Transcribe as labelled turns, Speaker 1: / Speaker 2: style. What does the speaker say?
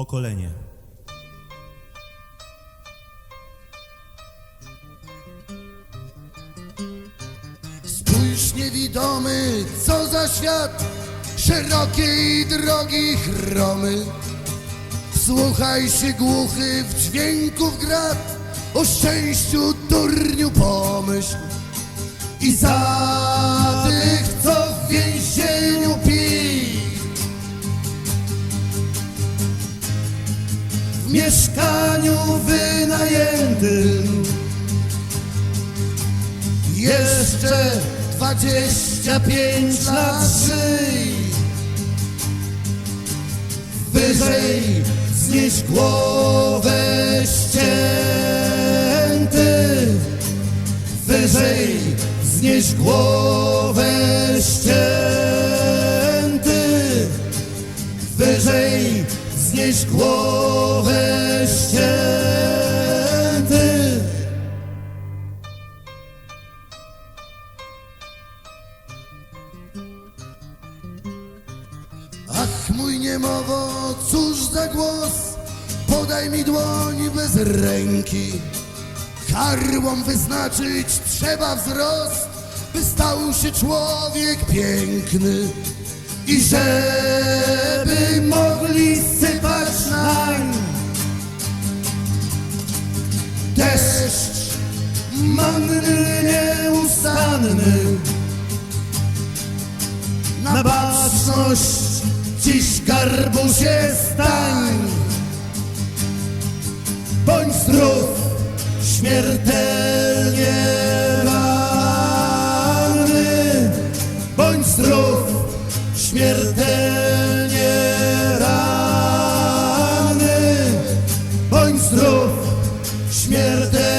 Speaker 1: Pokolenie.
Speaker 2: Spójrz niewidomy, co za świat Szerokiej drogi chromy Wsłuchaj się głuchy w dźwięków grad O szczęściu durniu pomyśl I za mieszkaniu wynajętym. Jeszcze dwadzieścia pięć lat żyj. Wyżej znieś głowę ścięty. Wyżej znieś głowę ścięty. Wyżej znieś głowę mój niemowo, cóż za głos, podaj mi dłoń bez ręki. Karłom wyznaczyć trzeba wzrost, by stał się człowiek piękny. I żeby mogli sypać nań deszcz manny nieustanny na baczność dziś garbusie stań. Bądź zdrów, śmiertelnie ranny. Bądź zdrów, śmiertelnie ranny. Bądź zdrów, śmiertelnie